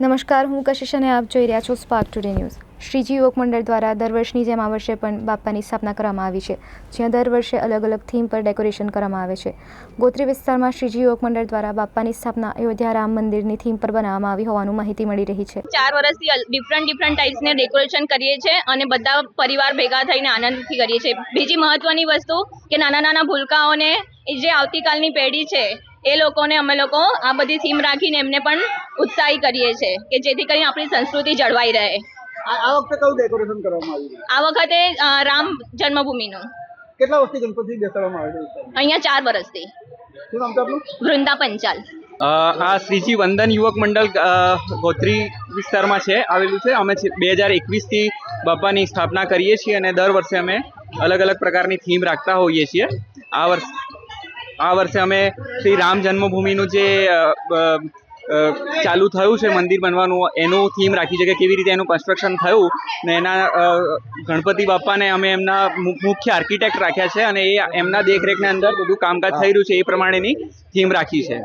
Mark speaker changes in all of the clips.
Speaker 1: નમસ્કાર, હું કશિશ અને આપ જોઈ રહ્યા છો સ્પાર્ક ટુડે ન્યૂઝ શ્રીજી યુવક મંડળ દ્વારા દર વર્ષની જેમ આ વર્ષે પણ બાપ્પાની સ્થાપના કરવામાં આવી છે, જ્યાં દર વર્ષે અલગ અલગ થીમ પર ડેકોરેશન કરવામાં આવે છે. ગોત્રી વિસ્તારમાં શ્રીજી યુવક મંડળ દ્વારા બાપાની સ્થાપના અયોધ્યા રામ મંદિરની થીમ પર બનાવવામાં આવી હોવાનું માહિતી મળી રહી છે.
Speaker 2: ચાર વર્ષથી ડિફરન્ટ ડિફરન્ટ ટાઈપ્સને ડેકોરેશન કરીએ છીએ અને બધા પરિવાર ભેગા થઈને આનંદથી કરીએ છીએ. બીજી મહત્વની વસ્તુ કે નાના નાના ભૂલકાઓને જે આવતીકાલની પેઢી છે, એ લોકોને અમે લોકો આ બધી થીમ રાખીને એમને પણ ઉત્સાહી કરીએ છીએ કે જેથી કરીને આપણી સંસ્કૃતિ જળવાઈ રહે.
Speaker 3: આ વખતે કયું ડેકોરેશન કરવામાં આવ્યું
Speaker 2: આ વખતે રામ જન્મભૂમિનું.
Speaker 3: કેટલા વર્ષથી ગણપતિ બેસાડવામાં આવે છે?
Speaker 2: અહીંયા ચાર વર્ષથી.
Speaker 3: શું નામ આપનું?
Speaker 2: વૃંદા પંચાલ.
Speaker 4: આ શ્રીજી વંદન યુવક મંડળ અ, ગોત્રી વિસ્તારમાં છે આવેલું છે. અમે બે હજાર એકવીસથી બાપાની સ્થાપના કરીએ છીએ અને દર વર્ષે અમે અલગ અલગ પ્રકારની થીમ રાખતા હોઈએ છીએ. આ વર્ષ આ વર્ષે અમે શ્રી રામ જન્મભૂમિનું જે ચાલુ થયું છે મંદિર બનવાનું. એનું થીમ રાખી છે કે કેવી રીતે એનું કન્સ્ટ્રક્શન થયું ને એના ગણપતિ બાપાને અમે એમના મુખ્ય આર્કિટેક્ટ રાખ્યા છે અને એ એમના દેખરેખના અંદર બધું કામકાજ થઈ રહ્યું છે એ પ્રમાણેની થીમ રાખી છે.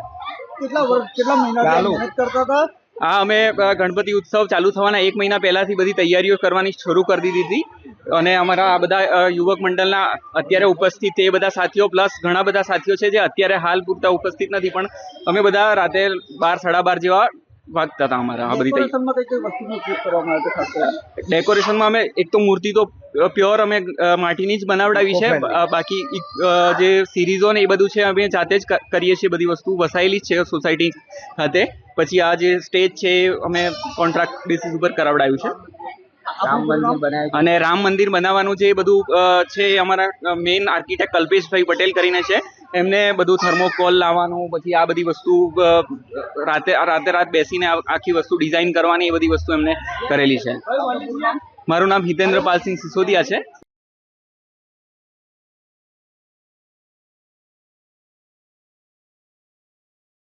Speaker 3: કેટલા વર્ષ કેટલા મહિનાથી મહેનત કરતા હતા?
Speaker 4: આ અમે ગણપતિ ઉત્સવ ચાલુ થવાના એક મહિના પહેલાથી બધી તૈયારીઓ કરવાની શરૂ કરી દીધી. હતી અને અમારા આ બધા યુવક મંડળના અત્યારે ઉપસ્થિત એ બધા સાથીઓ પ્લસ ઘણા બધા સાથીઓ છે જે અત્યારે હાલ પૂરતા ઉપસ્થિત નથી પણ અમે બધા રાતે બાર સાડા બાર જેવા વાગતા હતા અમારા આ બધી
Speaker 3: ડેકોરેશનમાં
Speaker 4: અમે એક તો મૂર્તિ તો પ્યોર અમે માટીની જ બનાવડાવી છે બાકી જે સિરીઝો ને એ બધું છે અમે જાતે જ કરીએ છીએ બધી વસ્તુ વસાયેલી જ છે સોસાયટી ખાતે પછી આ જે સ્ટેજ છે એ અમે કોન્ટ્રાક્ટ બેસિસ ઉપર કરાવડાવ્યું છે? અને રામ મંદિર બનાવવાનું જે બધું છે એ અમારા મેઇન આર્કિટેક્ટ કલ્પેશભાઈ પટેલ કરીને છે. એમને બધું થર્મોકોલ લાવવાનું પછી આ બધી વસ્તુ રાતે રાતે રાત બેસીને આખી વસ્તુ ડિઝાઇન કરવાની એ બધી વસ્તુ એમને કરેલી છે. મારું નામ હિતેન્દ્ર પાલસિંહ સિસોદિયા છે.